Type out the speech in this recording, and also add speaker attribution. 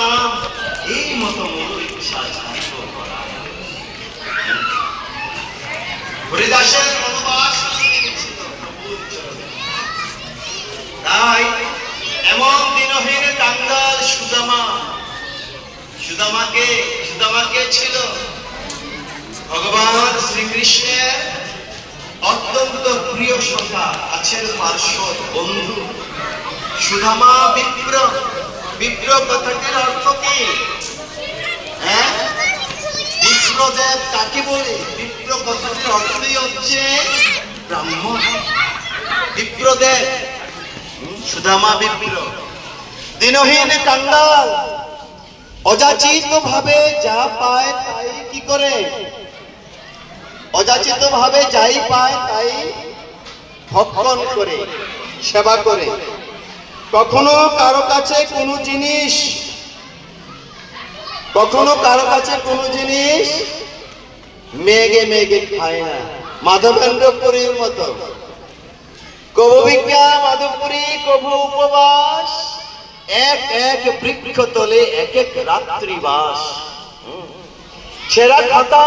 Speaker 1: নাম এই মতো মূল ইচ্ছা জানিত করা হরিদাসের চরণে। তাই এমন দিনহীন কাঙ্গাল সুদামা, সুদামাকে সুদামাকে ছিল ভগবান শ্রীকৃষ্ণের অত্যন্ত প্রিয় সখা, আছেন পার্শ্ব বন্ধু সুদামা বিপ্র বিপ্র কথাটির অর্থ কি? হ্যাঁ? বিপ্রদেব কাকে বলে? বিপ্র কথাটির অর্থই হচ্ছে ব্রাহ্মণ। বিপ্রদেব সুদামা বিপ্র দিনহীন কাঙ্গাল অযাচিত ভাবে যা পায় তাই কি করে? অযাচিত ভাবে যাই পায় তাই ভক্ষণ করে, সেবা করে। কখনো কারও কাছে কোনো জিনিস, কখনো কারও কাছে কোনো জিনিস মেঘে মেঘে খায় না। মাধবেন্দ্র পুরীর মতো। কবু বিজ্ঞা মাধবপুরী, কবু উপবাস, এক এক বৃক্ষ তলে এক এক রাত্রিবাস। ছেঁড়া খাতা